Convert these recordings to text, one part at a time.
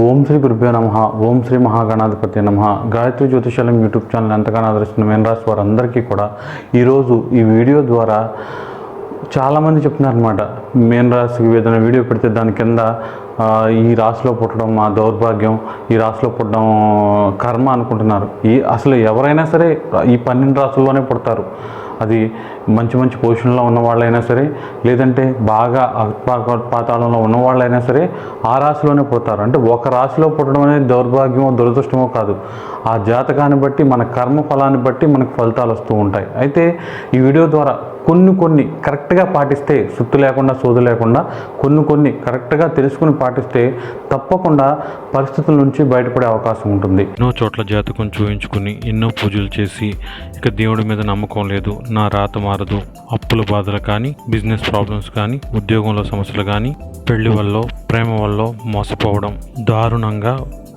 ఓం శ్రీ గురుభ్యో నమ ఓం శ్రీ మహాగణాధిపతి నమ. గాయత్రి జ్యోతిషాలం యూట్యూబ్ ఛానల్ ఎంతగానో ఆదరిస్తున్న మేన్ రాశి వారందరికీ కూడా ఈరోజు ఈ వీడియో ద్వారా చాలామంది చెప్తున్నారనమాట మేన్ రాశికి ఏదైనా వీడియో పెడితే దాని కింద ఈ రాశిలో పుట్టడం మా దౌర్భాగ్యం ఈ రాశిలో పుట్టడం కర్మ అనుకుంటున్నారు. ఈ అసలు ఎవరైనా సరే ఈ పన్నెండు రాసుల్లోనే పుడతారు. అది మంచి మంచి పొజిషన్లో ఉన్న వాళ్ళైనా సరే లేదంటే బాగా అపాక- పాతాళంలో ఉన్న వాళ్ళైనా సరే ఆ రాశిలోనే పుడతారు అంటే ఒక రాశిలో పుట్టడం అనేది దౌర్భాగ్యమో దురదృష్టమో కాదు. ఆ జాతకాన్ని బట్టి మన కర్మ ఫలాన్ని బట్టి మనకు ఫలితాలు వస్తూ ఉంటాయి. అయితే ఈ వీడియో ద్వారా కొన్ని కొన్ని కరెక్ట్గా పాటిస్తే సుత్తు లేకుండా సోదు లేకుండా కొన్ని కొన్ని కరెక్ట్గా తెలుసుకుని పాటిస్తే తప్పకుండా పరిస్థితుల నుంచి బయటపడే అవకాశం ఉంటుంది. ఎన్నో చోట్ల జాతకం చూయించుకుని ఎన్నో పూజలు చేసి ఇక దేవుడి మీద నమ్మకం లేదు. నా రాత మారదు. అప్పుల బాధలు కానీ బిజినెస్ ప్రాబ్లమ్స్ కానీ ఉద్యోగంలో సమస్యలు కానీ పెళ్ళి వల్ల ప్రేమ వల్ల మోసపోవడం దారుణంగా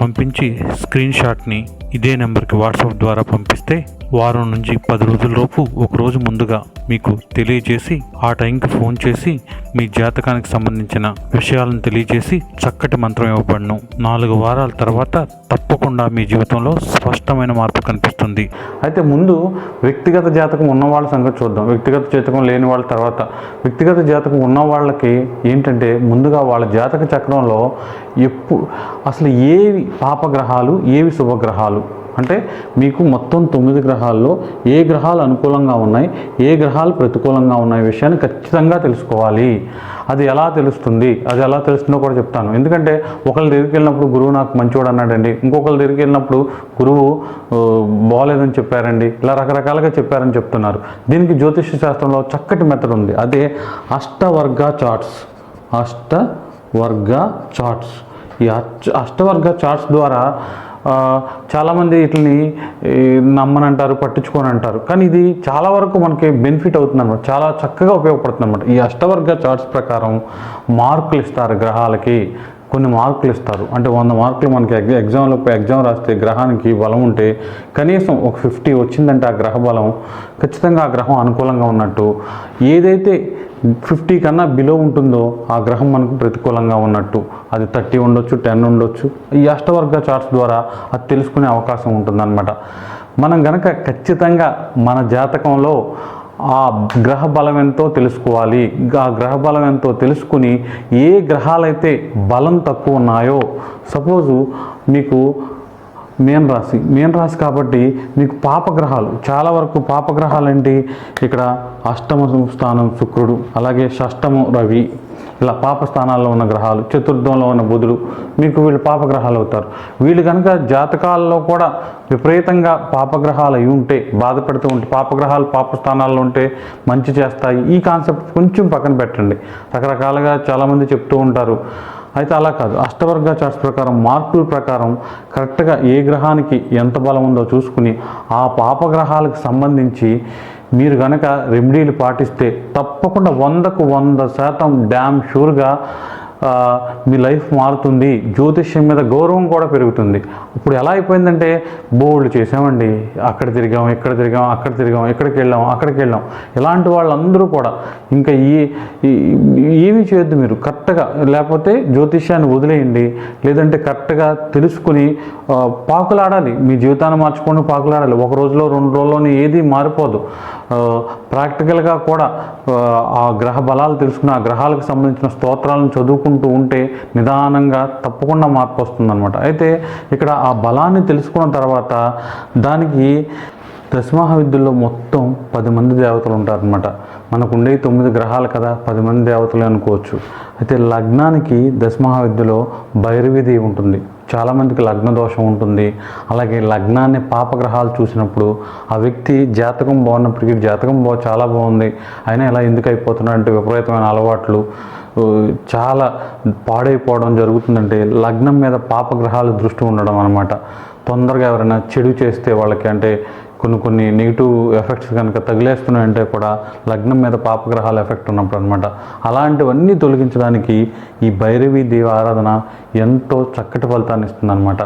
పంపించి స్క్రీన్ షాట్ని ఇదే నెంబర్కి వాట్సాప్ ద్వారా పంపిస్తే వారం నుంచి పది రోజులలోపు ఒక రోజు ముందుగా మీకు తెలియజేసి ఆ టైంకి ఫోన్ చేసి మీ జాతకానికి సంబంధించిన విషయాలను తెలియజేసి చక్కటి మంత్రం ఇవ్వబడను. నాలుగు వారాల తర్వాత తప్పకుండా మీ జీవితంలో స్పష్టమైన మార్పు కనిపిస్తుంది. అయితే ముందు వ్యక్తిగత జాతకం ఉన్న వాళ్ళ సంగతి చూద్దాం. వ్యక్తిగత జాతకం లేని వాళ్ళ తర్వాత. వ్యక్తిగత జాతకం ఉన్న వాళ్ళకి ఏంటంటే ముందుగా వాళ్ళ జాతక చక్రంలో ఎప్పుడు అసలు ఏవి పాపగ్రహాలు ఏవి శుభగ్రహాలు? అంటే మీకు మొత్తం తొమ్మిది గ్రహాల్లో ఏ గ్రహాలు అనుకూలంగా ఉన్నాయి ఏ గ్రహాలు ప్రతికూలంగా ఉన్నాయి విషయాన్ని ఖచ్చితంగా తెలుసుకోవాలి. అది ఎలా తెలుస్తుంది? అది ఎలా తెలుస్తుందో కూడా చెప్తాను. ఎందుకంటే ఒకళ్ళ దగ్గరికి వెళ్ళినప్పుడు గురువు నాకు మంచివాడు అన్నాడండి. ఇంకొకళ్ళ దగ్గరికి వెళ్ళినప్పుడు గురువు బాగోలేదని చెప్పారండి. ఇలా రకరకాలుగా చెప్పారని చెప్తున్నారు. దీనికి జ్యోతిష శాస్త్రంలో చక్కటి మెథడ్ ఉంది. అదే అష్టవర్గ చార్ట్స్. అష్టవర్గ చార్ట్స్. ఈ అష్ట అష్టవర్గ చార్ట్స్ ద్వారా చాలామంది వీటిని నమ్మనంటారు పట్టించుకొని అంటారు కానీ ఇది చాలా వరకు మనకి బెనిఫిట్ అవుతుంది అనమాట చాలా చక్కగా ఉపయోగపడుతుంది అనమాట ఈ అష్టవర్గ చార్ట్స్ ప్రకారం మార్కులు ఇస్తారు గ్రహాలకి. కొన్ని మార్కులు ఇస్తారు. అంటే వంద మార్కులు మనకి ఎగ్జా ఎగ్జామ్లో ఎగ్జామ్ రాస్తే గ్రహానికి బలం ఉంటే కనీసం ఒక ఫిఫ్టీ వచ్చిందంటే ఆ గ్రహ బలం ఖచ్చితంగా ఆ గ్రహం అనుకూలంగా ఉన్నట్టు ఏదైతే ఫిఫ్టీ కన్నా బిలో ఉంటుందో ఆ గ్రహం మనకు ప్రతికూలంగా ఉన్నట్టు. అది థర్టీ ఉండొచ్చు టెన్ ఉండొచ్చు. ఈ అష్టవర్గ చార్ట్స్ ద్వారా అది తెలుసుకునే అవకాశం ఉంటుందన్నమాట. మనం గనక ఖచ్చితంగా మన జాతకంలో ఆ గ్రహ బలం ఎంతో తెలుసుకోవాలి. ఆ గ్రహ బలం ఎంతో తెలుసుకుని ఏ గ్రహాలైతే బలం తక్కువ ఉన్నాయో సపోజు మీకు మేన్ రాశి. మేన్ రాశి కాబట్టి మీకు పాపగ్రహాలు. చాలా వరకు పాపగ్రహాలు ఏంటి? ఇక్కడ అష్టమ స్థానం శుక్రుడు అలాగే షష్టము రవి ఇలా పాప స్థానాల్లో ఉన్న గ్రహాలు చతుర్థంలో ఉన్న బుధుడు మీకు వీళ్ళు పాపగ్రహాలు అవుతారు. వీళ్ళు కనుక జాతకాల్లో కూడా విపరీతంగా పాపగ్రహాలు అయి ఉంటే బాధపడుతూ ఉంటే పాపగ్రహాలు పాప స్థానాల్లో ఉంటే మంచి చేస్తాయి. ఈ కాన్సెప్ట్ కొంచెం పక్కన పెట్టండి. రకరకాలుగా చాలామంది చెప్తూ ఉంటారు. అయితే అలా కాదు. అష్టవర్గ చార్ట్స్ ప్రకారం మార్కుల ప్రకారం కరెక్ట్గా ఏ గ్రహానికి ఎంత బలం ఉందో చూసుకుని ఆ పాపగ్రహాలకు సంబంధించి మీరు కనుక రెమెడీలు పాటిస్తే తప్పకుండా వందకు వంద శాతం డ్యామ్ షూర్గా మీ లైఫ్ మారుతుంది జ్యోతిష్యం మీద గౌరవం కూడా పెరుగుతుంది. ఇప్పుడు ఎలా అయిపోయిందంటే బోల్డ్ చేసామండి అక్కడ తిరిగాం ఇక్కడ తిరిగాం అక్కడ తిరిగాం ఎక్కడికి వెళ్ళాం అక్కడికి వెళ్ళాం. ఇలాంటి వాళ్ళందరూ కూడా ఇంకా ఈ ఏమి ఏమీ చేయొద్దు మీరు. కరెక్ట్గా లేకపోతే జ్యోతిష్యాన్ని వదిలేయండి. లేదంటే కరెక్ట్గా తెలుసుకుని పాకులాడాలి. మీ జీవితాన్ని మార్చుకొని పాకులాడాలి. ఒక రోజులో రెండు రోజుల్లోనే ఏది మారిపోదు. ప్రాక్టికల్గా కూడా ఆ, గ్రహ బలాలు తెలుసుకుని ఆ గ్రహాలకు సంబంధించిన స్తోత్రాలను చదువుకుంటూ ఉంటే నిదానంగా తప్పకుండా మార్పు వస్తుందన్నమాట. అయితే ఇక్కడ ఆ బలాన్ని తెలుసుకున్న తర్వాత దానికి దశమహా విద్యలో మొత్తం పది మంది దేవతలు ఉంటారనమాట మనకు ఉండే తొమ్మిది గ్రహాలు కదా పది మంది దేవతలు అనుకోవచ్చు. అయితే లగ్నానికి దశమహా విద్యలో భైరవి ఉంటుంది చాలామందికి లగ్న దోషం ఉంటుంది. అలాగే లగ్నాన్ని పాపగ్రహాలు చూసినప్పుడు ఆ వ్యక్తి జాతకం బాగున్నప్పటికీ జాతకం బా చాలా బాగుంది. అయినా ఇలా ఎందుకు అయిపోతున్నాడంటే విపరీతమైన అలవాట్లు. చాలా పాడైపోవడం జరుగుతుందంటే లగ్నం మీద పాపగ్రహాలు దృష్టి ఉండడం అనమాట తొందరగా ఎవరైనా చెడు చేస్తే వాళ్ళకి అంటే కొన్ని కొన్ని నెగిటివ్ ఎఫెక్ట్స్ కనుక తగిలేస్తున్నాయంటే కూడా లగ్నం మీద పాపగ్రహాల ఎఫెక్ట్ ఉన్నప్పుడు అనమాట అలాంటివన్నీ తొలగించడానికి ఈ భైరవీ దేవి ఆరాధన ఎంతో చక్కటి ఫలితాన్ని ఇస్తుందన్నమాట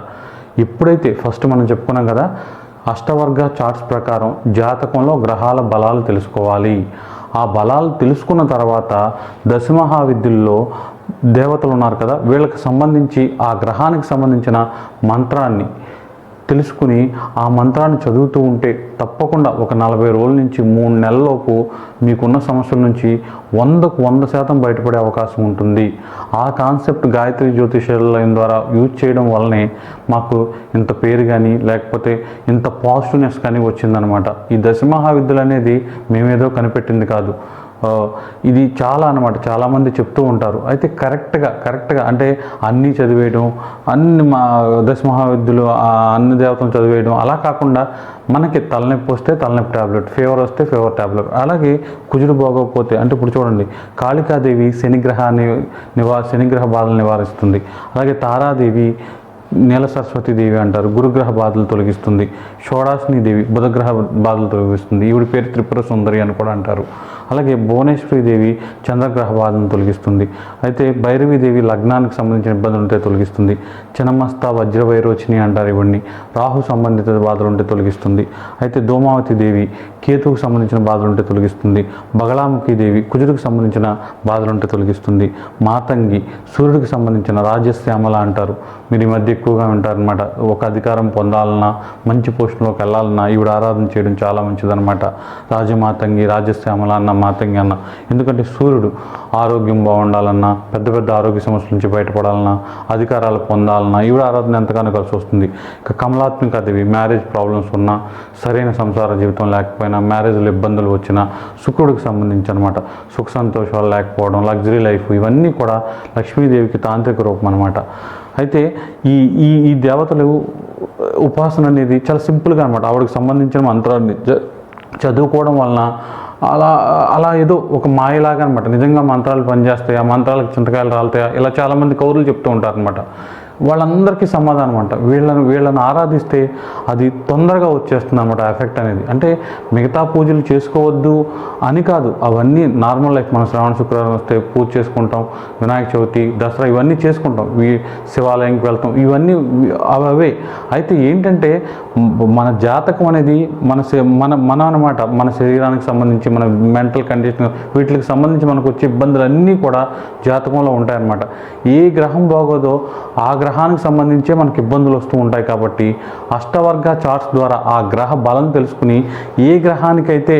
ఎప్పుడైతే ఫస్ట్ మనం చెప్పుకున్నాం కదా అష్టవర్గ చార్ట్స్ ప్రకారం జాతకంలో గ్రహాల బలాలు తెలుసుకోవాలి. ఆ బలాలు తెలుసుకున్న తర్వాత దశమహావిద్యుల్లో దేవతలు ఉన్నారు కదా వీళ్ళకి సంబంధించి ఆ గ్రహానికి సంబంధించిన మంత్రాన్ని తెలుసుకుని ఆ మంత్రాన్ని చదువుతూ ఉంటే తప్పకుండా ఒక నలభై రోజుల నుంచి మూడు నెలలలోపు మీకున్న సమస్యల నుంచి వందకు వంద శాతం బయటపడే అవకాశం ఉంటుంది. ఆ కాన్సెప్ట్ గాయత్రి జ్యోతిషాలయం ద్వారా యూజ్ చేయడం వల్లనే మాకు ఇంత పేరు కానీ లేకపోతే ఇంత పాజిటివ్నెస్ కానీ వచ్చిందనమాట. ఈ దశమహావిద్యలు అనేది మేమేదో కనిపెట్టింది కాదు. ఇది చాలా అనమాట చాలామంది చెప్తూ ఉంటారు. అయితే కరెక్ట్గా కరెక్ట్గా అంటే అన్నీ చదివేయడం అన్ని మా దశ మహావిద్యులు అన్ని దేవతలు చదివేయడం అలా కాకుండా మనకి తలనొప్పి వస్తే తలనొప్పి టాబ్లెట్ ఫీవర్ వస్తే ఫీవర్ ట్యాబ్లెట్ అలాగే కుజుడు బాగోకపోతే అంటే ఇప్పుడు చూడండి కాళికాదేవి శనిగ్రహాన్ని నివా శనిగ్రహ బాధలు నివారిస్తుంది. అలాగే తారాదేవి నీల సరస్వతి దేవి అంటారు గురుగ్రహ బాధలు తొలగిస్తుంది. షోడాసిని దేవి బుధగ్రహ బాధలు తొలగిస్తుంది. ఈవిడ పేరు త్రిపుర సుందరి అని కూడా అంటారు. అలాగే భువనేశ్వరి దేవి చంద్రగ్రహ బాధను తొలగిస్తుంది. అయితే భైరవి దేవి లగ్నానికి సంబంధించిన ఇబ్బందులు ఉంటే తొలగిస్తుంది. చినమస్త వజ్రవైరోచిని అంటారు ఇవన్నీ. రాహు సంబంధిత బాధలు ఉంటే తొలగిస్తుంది. అయితే దోమావతి దేవి కేతువుకు సంబంధించిన బాధలు ఉంటే తొలగిస్తుంది. బగళాముఖి దేవి కుజుడికి సంబంధించిన బాధలు ఉంటే తొలగిస్తుంది. మాతంగి సూర్యుడికి సంబంధించిన రాజశ్యామల అంటారు. మీరు ఈ మధ్య ఎక్కువగా వింటారనమాట ఒక అధికారం పొందాలన్నా మంచి పోస్టులోకి వెళ్ళాలన్నా ఈవిడ ఆరాధన చేయడం చాలా మంచిదన్నమాట. రాజమాతంగి రాజశ్యామల అన్న మాతంగి అన్న. ఎందుకంటే సూర్యుడు ఆరోగ్యం బాగుండాలన్నా పెద్ద పెద్ద ఆరోగ్య సమస్యల నుంచి బయటపడాలన్నా అధికారాలు పొందాలన్నా ఈవిడ ఆరాధన ఎంతగానో కలిసి వస్తుంది. ఇక కమలాత్మిక దేవి మ్యారేజ్ ప్రాబ్లమ్స్ ఉన్నా సరైన సంసార జీవితం లేకపోయినా మ్యారేజ్లో ఇబ్బందులు వచ్చినా శుక్రుడికి సంబంధించి అనమాట సుఖ సంతోషాలు లేకపోవడం లగ్జరీ లైఫ్ ఇవన్నీ కూడా లక్ష్మీదేవికి తాంత్రిక రూపం అనమాట అయితే ఈ ఈ ఈ దేవతలు ఉపాసన అనేది చాలా సింపుల్గా అనమాట ఆవిడకి సంబంధించిన మంత్రాన్ని చదువుకోవడం వలన అలా అలా ఏదో ఒక మాయలాగా అనమాట నిజంగా మంత్రాలు పనిచేస్తాయా? మంత్రాలకు చింతకాయలు రాలుతాయా? ఇలా చాలామంది కౌరులు చెప్తూ ఉంటారు అనమాట వాళ్ళందరికీ సమాధానం అంట. వీళ్ళని వీళ్ళని ఆరాధిస్తే అది తొందరగా వచ్చేస్తుంది అనమాట ఎఫెక్ట్ అనేది. అంటే మిగతా పూజలు చేసుకోవద్దు అని కాదు. అవన్నీ నార్మల్ లైఫ్ మనం శ్రావణ శుక్రవారం వస్తే పూజ చేసుకుంటాం వినాయక చవితి దసరా ఇవన్నీ చేసుకుంటాం. ఈ శివాలయంకి వెళ్తాం. ఇవన్నీ అవి అవే. అయితే ఏంటంటే మన జాతకం అనేది మన మన మన అనమాట మన శరీరానికి సంబంధించి మన మెంటల్ కండిషన్ వీటికి సంబంధించి మనకు వచ్చే ఇబ్బందులు అన్నీ కూడా జాతకంలో ఉంటాయన్నమాట. ఏ గ్రహం బాగోదో ఆ గ్రహానికి సంబంధించే మనకి ఇబ్బందులు వస్తూ ఉంటాయి కాబట్టి అష్టవర్గ చార్ట్స్ ద్వారా ఆ గ్రహ బలం తెలుసుకుని ఏ గ్రహానికైతే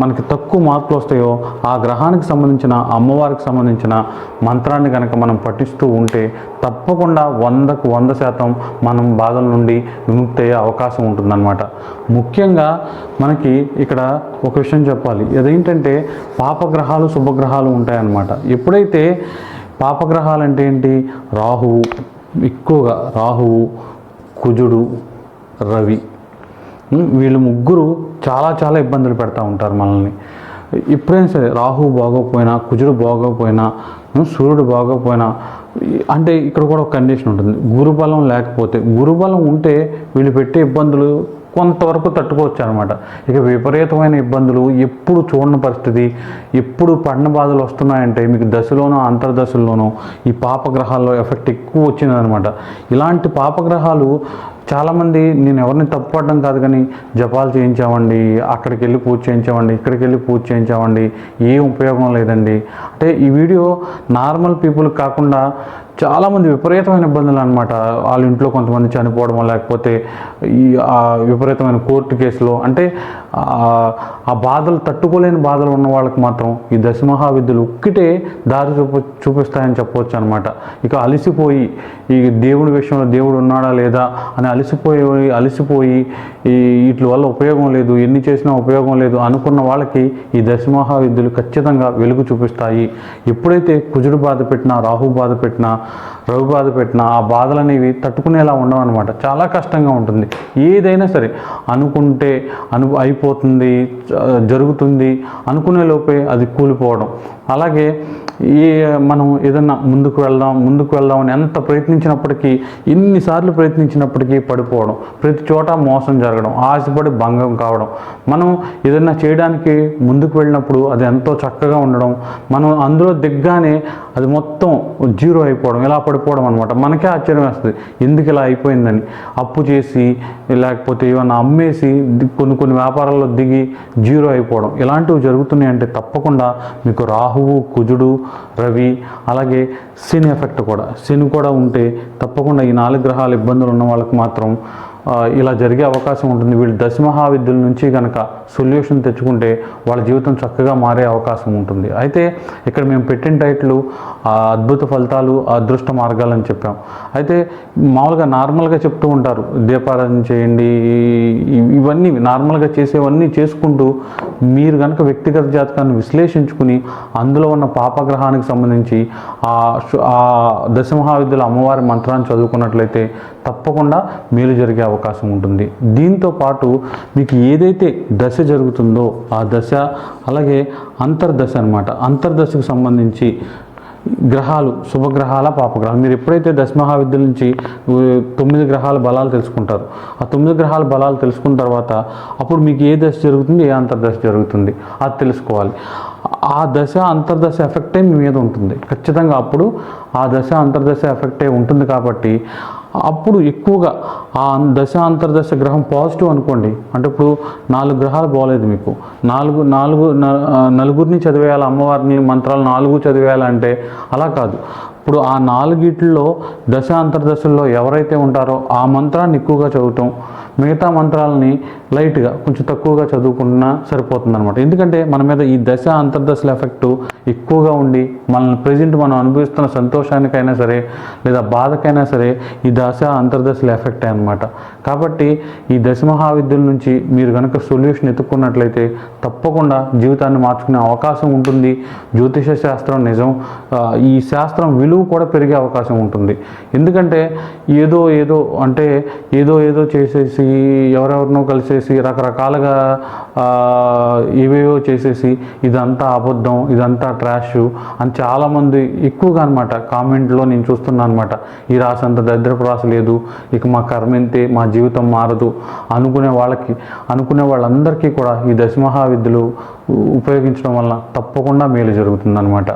మనకి తక్కువ మార్కులు వస్తాయో ఆ గ్రహానికి సంబంధించిన అమ్మవారికి సంబంధించిన మంత్రాన్ని కనుక మనం పఠిస్తూ ఉంటే తప్పకుండా వందకు వంద శాతం మనం బాధల నుండి విముక్తి అయ్యే అవకాశం ఉంటుందన్నమాట. ముఖ్యంగా మనకి ఇక్కడ ఒక విషయం చెప్పాలి. అదేంటంటే పాపగ్రహాలు శుభగ్రహాలు ఉంటాయన్నమాట. ఎప్పుడైతే పాపగ్రహాలు అంటే ఏంటి? రాహువు ఎక్కువగా రాహువు కుజుడు రవి వీళ్ళు ముగ్గురు చాలా చాలా ఇబ్బందులు పెడతా ఉంటారు మనల్ని. ఎప్పుడైనా సరే రాహు బాగోకపోయినా కుజుడు బాగోకపోయినా సూర్యుడు బాగోకపోయినా అంటే ఇక్కడ కూడా ఒక కండిషన్ ఉంటుంది. గురుబలం లేకపోతే గురుబలం ఉంటే వీళ్ళు పెట్టే ఇబ్బందులు కొంతవరకు తట్టుకోవచ్చు అనమాట ఇక విపరీతమైన ఇబ్బందులు ఎప్పుడు చూడని పరిస్థితి ఎప్పుడు పడిన బాధలు వస్తున్నాయంటే మీకు దశలోనూ అంతర్దశల్లోనూ ఈ పాపగ్రహాల్లో ఎఫెక్ట్ ఎక్కువ వచ్చిందనమాట ఇలాంటి పాపగ్రహాలు చాలామంది నేను ఎవరిని తప్పుపడడం కాదు కానీ జపాలు చేయించామండి అక్కడికి వెళ్ళి పూజ చేయించామండి ఇక్కడికి వెళ్ళి పూజ చేయించామండి ఏం ఉపయోగం లేదండి. అంటే ఈ వీడియో నార్మల్ పీపుల్ కాకుండా చాలామంది విపరీతమైన ఇబ్బందులు అనమాట వాళ్ళ ఇంట్లో కొంతమంది చనిపోవడం లేకపోతే ఈ విపరీతమైన కోర్టు కేసులో అంటే ఆ- బాధలు తట్టుకోలేని బాధలు ఉన్న వాళ్ళకి మాత్రం ఈ దశమహావిద్యలు ఒక్కటే దారి చూపు చూపిస్తాయని చెప్పవచ్చు అనమాట ఇక అలసిపోయి ఈ దేవుడి విషయంలో దేవుడు ఉన్నాడా లేదా అని అలసిపోయి అలసిపోయి ఈ వీటి వల్ల ఉపయోగం లేదు ఎన్ని చేసినా ఉపయోగం లేదు అనుకున్న వాళ్ళకి ఈ దశమహావిద్యలు ఖచ్చితంగా వెలుగు చూపిస్తాయి. ఎప్పుడైతే కుజుడు బాధ పెట్టినా రాహు బాధ పెట్టినా uh, రవి బాధ పెట్టిన ఆ బాధలు అనేవి తట్టుకునేలా ఉండవు అనమాట చాలా కష్టంగా ఉంటుంది. ఏదైనా సరే అనుకుంటే అను అయిపోతుంది జరుగుతుంది అనుకునే లోపే అది కూలిపోవడం. అలాగే ఈ మనం ఏదన్నా ముందుకు వెళ్దాం ముందుకు వెళ్దాం అని ఎంత ప్రయత్నించినప్పటికీ ఎన్నిసార్లు ప్రయత్నించినప్పటికీ పడిపోవడం ప్రతి చోట మోసం జరగడం ఆశపడి భంగం కావడం. మనం ఏదైనా చేయడానికి ముందుకు వెళ్ళినప్పుడు అది ఎంతో చక్కగా ఉండడం మనం అందులో దిగ్గానే అది మొత్తం జీరో అయిపోవడం. ఇలా పడిపోవడం అనమాట మనకే ఆశ్చర్యం వేస్తుంది. ఎందుకు ఇలా అయిపోయిందని? అప్పు చేసి లేకపోతే ఏమైనా అమ్మేసి కొన్ని కొన్ని వ్యాపారాల్లో దిగి జీరో అయిపోవడం. ఇలాంటివి జరుగుతున్నాయి అంటే తప్పకుండా మీకు రాహువు కుజుడు రవి అలాగే శని ఎఫెక్ట్ కూడా. శని కూడా ఉంటే తప్పకుండా ఈ నాలుగు గ్రహాల ఇబ్బందులు ఉన్న వాళ్ళకి మాత్రం ఇలా జరిగే అవకాశం ఉంటుంది. వీళ్ళు దశమహావిద్యుల నుంచి కనుక సొల్యూషన్ తెచ్చుకుంటే వాళ్ళ జీవితం చక్కగా మారే అవకాశం ఉంటుంది. అయితే ఇక్కడ మేము పెట్టిన టైట్లు ఆ అద్భుత ఫలితాలు అదృష్ట మార్గాలు అని చెప్పాం. అయితే మామూలుగా నార్మల్గా చెప్తూ ఉంటారు. దీపారాధన చేయండి ఇవన్నీ నార్మల్గా చేసేవన్నీ చేసుకుంటూ మీరు కనుక వ్యక్తిగత జాతకాన్ని విశ్లేషించుకుని అందులో ఉన్న పాపగ్రహానికి సంబంధించి ఆ దశ ఆ దశమహావిద్యుల అమ్మవారి మంత్రాన్ని చదువుకున్నట్లయితే తప్పకుండా మేలు జరిగే అవకాశం ఉంటుంది. దీంతో పాటు మీకు ఏదైతే దశ జరుగుతుందో ఆ దశ అలాగే అంతర్దశ అనమాట అంతర్దశకు సంబంధించి గ్రహాలు శుభగ్రహాల పాపగ్రహాలు మీరు ఎప్పుడైతే దశమహావిద్య నుంచి తొమ్మిది గ్రహాల బలాలు తెలుసుకుంటారు ఆ తొమ్మిది గ్రహాల బలాలు తెలుసుకున్న తర్వాత అప్పుడు మీకు ఏ దశ జరుగుతుంది ఏ అంతర్దశ జరుగుతుంది అది తెలుసుకోవాలి. ఆ దశ అంతర్దశ ఎఫెక్టే మీ మీద ఉంటుంది. ఖచ్చితంగా అప్పుడు ఆ దశ అంతర్దశ ఎఫెక్టే ఉంటుంది కాబట్టి అప్పుడు ఎక్కువగా ఆ దశ అంతర్దశ గ్రహం పాజిటివ్ అనుకోండి. అంటే ఇప్పుడు నాలుగు గ్రహాలు బాగలేదు మీకు. నాలుగు నాలుగు నలుగురిని చదివేయాలి అమ్మవారిని మంత్రాలు నాలుగు చదివేయాలంటే అలా కాదు. ఇప్పుడు ఆ నాలుగిట్లో దశ అంతర్దశల్లో ఎవరైతే ఉంటారో ఆ మంత్రాన్ని ఎక్కువగా చదవటం మిగతా మంత్రాలని లైట్గా కొంచెం తక్కువగా చదువుకున్నా సరిపోతుంది అనమాట ఎందుకంటే మన మీద ఈ దశ అంతర్దశల ఎఫెక్ట్ ఎక్కువగా ఉండి మనల్ని ప్రజెంట్ మనం అనుభవిస్తున్న సంతోషానికైనా సరే లేదా బాధకైనా సరే ఈ దశ అంతర్దశల ఎఫెక్ట్ అనమాట కాబట్టి ఈ దశ మహావిద్యుల నుంచి మీరు కనుక సొల్యూషన్ ఎత్తుక్కున్నట్లయితే తప్పకుండా జీవితాన్ని మార్చుకునే అవకాశం ఉంటుంది. జ్యోతిష శాస్త్రం నిజం. ఈ శాస్త్రం విలువ కూడా పెరిగే అవకాశం ఉంటుంది. ఎందుకంటే ఏదో ఏదో అంటే ఏదో ఏదో చేసేసి ఈ ఎవరెవరినో కలిసేసి రకరకాలుగా ఏవేవో చేసేసి ఇదంతా అబద్ధం ఇదంతా ట్రాష్ అని చాలామంది ఎక్కువగా అనమాట కామెంట్లో నేను చూస్తున్నాను అనమాట ఈ రాసి అంత దరిద్రపు రాసి లేదు ఇక మా కర్మెంతే మా జీవితం మారదు అనుకునే వాళ్ళకి అనుకునే వాళ్ళందరికీ కూడా ఈ దశమహావిద్యలు ఉపయోగించడం వల్ల తప్పకుండా మేలు జరుగుతుందన్నమాట.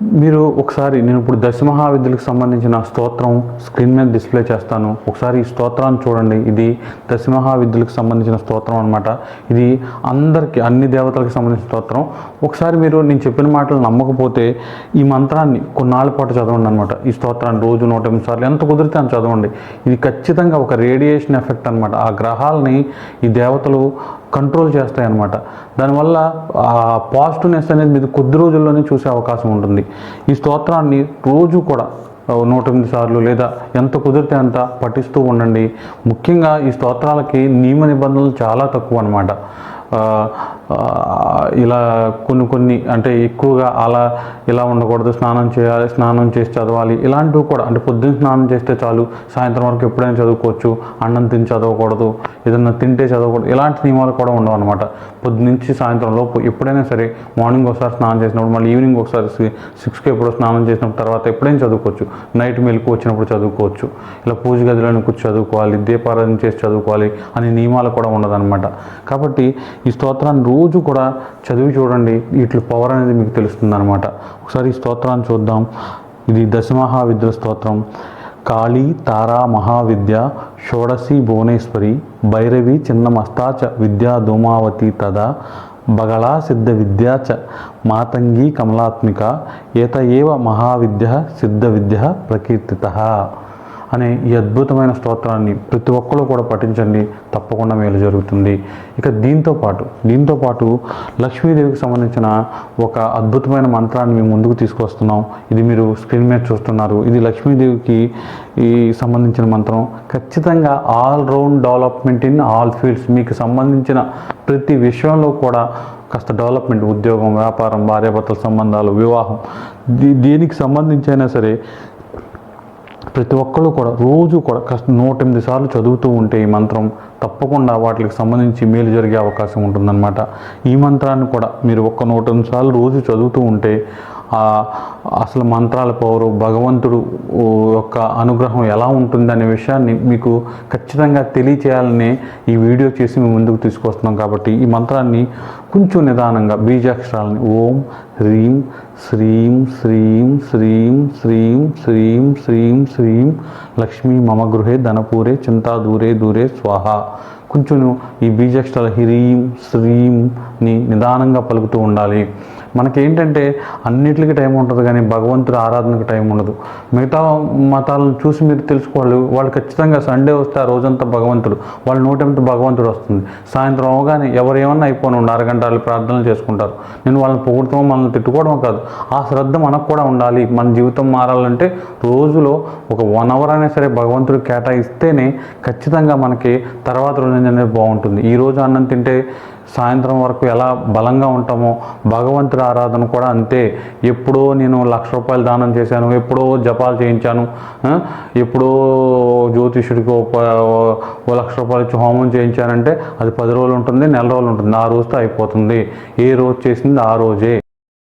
మీరు ఒకసారి నేను ఇప్పుడు దశమహావిద్యులకు సంబంధించిన స్తోత్రం స్క్రీన్ మీద డిస్ప్లే చేస్తాను. ఒకసారి ఈ స్తోత్రాన్ని చూడండి. ఇది దశమహావిద్యులకు సంబంధించిన స్తోత్రం అనమాట ఇది అందరికీ అన్ని దేవతలకు సంబంధించిన స్తోత్రం. ఒకసారి మీరు నేను చెప్పిన మాటలు నమ్మకపోతే ఈ మంత్రాన్ని కొన్నాళ్ళ పాటు చదవండి అనమాట ఈ స్తోత్రాన్ని రోజు నూట ఎనిమిది సార్లు ఎంత కుదిరితే అంత చదవండి. ఇది ఖచ్చితంగా ఒక రేడియేషన్ ఎఫెక్ట్ అనమాట ఆ గ్రహాలని ఈ దేవతలు కంట్రోల్ చేస్తాయి అన్నమాట దానివల్ల ఆ పాజిటివ్నెస్ అనేది మీరు కొద్ది రోజుల్లోనే చూసే అవకాశం ఉంటుంది. ఈ స్తోత్రాన్ని రోజు కూడా నూట ఎనిమిది సార్లు లేదా ఎంత కుదిరితే అంత పఠిస్తూ ఉండండి. ముఖ్యంగా ఈ స్తోత్రాలకి నియమ నిబంధనలు చాలా తక్కువ అనమాట ఇలా కొన్ని కొన్ని అంటే ఎక్కువగా అలా ఇలా ఉండకూడదు స్నానం చేయాలి స్నానం చేసి చదవాలి ఇలాంటివి కూడా. అంటే పొద్దున్న స్నానం చేస్తే చాలు సాయంత్రం వరకు ఎప్పుడైనా చదువుకోవచ్చు అన్నం తిని చదవకూడదు ఏదన్నా తింటే చదవకూడదు ఇలాంటి నియమాలు కూడా ఉండవు అనమాట పొద్దునుంచి సాయంత్రం లోపు ఎప్పుడైనా సరే మార్నింగ్ ఒకసారి స్నానం చేసినప్పుడు మళ్ళీ ఈవినింగ్ ఒకసారి సిక్స్కి ఎప్పుడో స్నానం చేసినప్పుడు తర్వాత ఎప్పుడైనా చదువుకోవచ్చు. నైట్ మెలకు వచ్చినప్పుడు చదువుకోవచ్చు. ఇలా పూజ గదిలోనే కూర్చొని చదువుకోవాలి దీపారాధన చేసి చదువుకోవాలి అనే నియమాలు కూడా ఉండదన్నమాట. కాబట్టి ఈ స్తోత్రాన్ని రోజు కూడా చదివి చూడండి. వీటి పవర్ అనేది మీకు తెలుస్తుంది అనమాట ఒకసారి ఈ స్తోత్రాన్ని చూద్దాం. ఇది దశమహావిద్యుల స్తోత్రం. కాళీ తారా మహావిద్య షోడశి భువనేశ్వరి భైరవి చిన్నమస్తాచ విద్యా ధూమావతి తదా బగళా సిద్ధ విద్యా చ మాతంగి కమలాత్మిక ఏత ఏవ మహావిద్య సిద్ధ విద్య ప్రకీర్తిత అనే ఈ అద్భుతమైన స్తోత్రాన్ని ప్రతి ఒక్కరు కూడా పఠించండి. తప్పకుండా మేలు జరుగుతుంది. ఇక దీంతో పాటు దీంతో పాటు లక్ష్మీదేవికి సంబంధించిన ఒక అద్భుతమైన మంత్రాన్ని మేము ముందుకు తీసుకొస్తున్నాం ఇది మీరు స్క్రీన్ మీద చూస్తున్నారు. ఇది లక్ష్మీదేవికి ఈ సంబంధించిన మంత్రం. ఖచ్చితంగా all round development in all fields. మీకు సంబంధించిన ప్రతి విషయంలో కూడా కాస్త డెవలప్మెంట్ ఉద్యోగం వ్యాపారం భార్యాభర్తల సంబంధాలు వివాహం దీ దీనికి సంబంధించి అయినా సరే ప్రతి ఒక్కరు కూడా రోజు కూడా కష్ట నూట ఎనిమిది సార్లు చదువుతూ ఉంటే ఈ మంత్రం తప్పకుండా వాటికి సంబంధించి మేలు జరిగే అవకాశం ఉంటుందన్నమాట. ఈ మంత్రాన్ని కూడా మీరు ఒక్క నూట ఎనిమిది సార్లు రోజు చదువుతూ ఉంటే అసలు మంత్రాల పవరు భగవంతుడు యొక్క అనుగ్రహం ఎలా ఉంటుంది అనే విషయాన్ని మీకు ఖచ్చితంగా తెలియచేయాలని ఈ వీడియో చేసి మేము ముందుకు తీసుకొస్తున్నాం కాబట్టి ఈ మంత్రాన్ని కొంచెం నిదానంగా బీజాక్షరాలని ఓం హ్రీం శ్రీం శ్రీం శ్రీం శ్రీం శ్రీం శ్రీం శ్రీం లక్ష్మీ మమ గృహే ధనపూరే చింతా దూరే దూరే స్వాహ. కొంచెం ఈ బీజాక్షరాల హ్రీం శ్రీంని నిదానంగా పలుకుతూ ఉండాలి. మనకేంటంటే అన్నిటికీ టైం ఉంటుంది కానీ భగవంతుడి ఆరాధనకు టైం ఉండదు. మిగతా మతాలను చూసి మీరు తెలుసుకోవాలి. వాళ్ళు ఖచ్చితంగా సండే వస్తే ఆ రోజంతా భగవంతుడు వాళ్ళ నూటెంత భగవంతుడు వస్తుంది. సాయంత్రం అవగానే ఎవరు ఏమన్నా అయిపోను ఉండి అరగంట వాళ్ళు ప్రార్థనలు చేసుకుంటారు. నేను వాళ్ళని పొగుడుతాం మనల్ని తిట్టుకోవడం కాదు. ఆ శ్రద్ధ మనకు కూడా ఉండాలి. మన జీవితం మారాలంటే రోజులో ఒక వన్ అవర్ అయినా సరే భగవంతుడు కేటాయిస్తేనే ఖచ్చితంగా మనకి తర్వాత రోజు అనేది బాగుంటుంది. ఈ రోజు అన్నం తింటే సాయంత్రం వరకు ఎలా బలంగా ఉంటామో భగవంతుడి ఆరాధన కూడా అంతే. ఎప్పుడో నేను లక్ష రూపాయలు దానం చేశాను ఎప్పుడో జపాలు చేయించాను ఎప్పుడో జ్యోతిషుడికి ఓ ఓ లక్ష రూపాయలు ఇచ్చి హోమం చేయించానంటే అది పది రోజులు ఉంటుంది నెల రోజులు ఉంటుంది ఆ రోజుతో అయిపోతుంది. ఏ రోజు చేసింది ఆ రోజే.